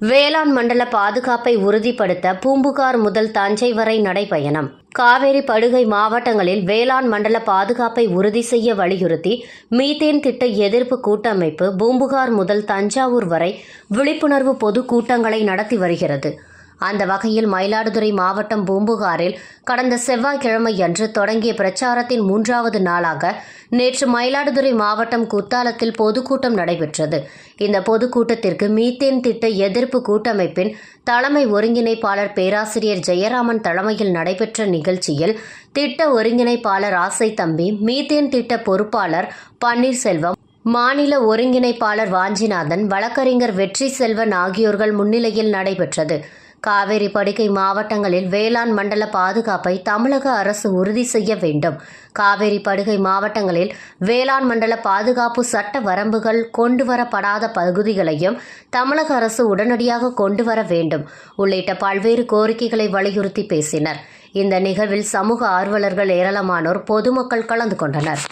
வேளாண் மண்டல பாதுகாப்பை உறுதிப்படுத்த பூம்புகார் முதல் தஞ்சை வரை நடைபயணம். காவேரி படுகை மாவட்டங்களில் வேளாண் மண்டல பாதுகாப்பை உறுதி செய்ய வலியுறுத்தி மீத்தேன் திட்ட எதிர்ப்பு கூட்டமைப்பு பூம்புகார் முதல் தஞ்சாவூர் வரை விழிப்புணர்வு பொது கூட்டங்களை நடத்தி வருகிறது. அந்த வகையில் மயிலாடுதுறை மாவட்டம் பூம்புகாரில் கடந்த செவ்வாய்க்கிழமையன்று தொடங்கிய பிரச்சாரத்தின் மூன்றாவது நாளாக நேற்று மயிலாடுதுறை மாவட்டம் குத்தாலத்தில் பொதுக்கூட்டம் நடைபெற்றது. இந்த பொதுக்கூட்டத்திற்கு மீத்தேன் திட்ட எதிர்ப்பு கூட்டமைப்பின் தலைமை ஒருங்கிணைப்பாளர் பேராசிரியர் ஜெயராமன் தலைமையில் நடைபெற்ற நிகழ்ச்சியில் திட்ட ஒருங்கிணைப்பாளர் ஆசை தம்பி மீத்தேன் திட்ட பொறுப்பாளர் பன்னீர்செல்வம் மாநில ஒருங்கிணைப்பாளர் வாஞ்சிநாதன் வழக்கறிஞர் வெற்றி செல்வன் ஆகியோர்கள் முன்னிலையில் நடைபெற்றது. காவேரி படுகை மாவட்டங்களில் வேளாண் மண்டல பாதுகாப்பை தமிழக அரசு உறுதி செய்ய வேண்டும். காவேரி படுகை மாவட்டங்களில் வேளாண் மண்டல பாதுகாப்பு சட்ட வரம்புகள் கொண்டுவரப்படாத பகுதிகளையும் தமிழக அரசு உடனடியாக கொண்டு வர வேண்டும். உள்ளிட்ட பல்வேறு கோரிக்கைகளை வலியுறுத்தி பேசினர். இந்த நிகழ்வில் சமூக ஆர்வலர்கள் ஏராளமானோர் பொதுமக்கள் கலந்து கொண்டனர்.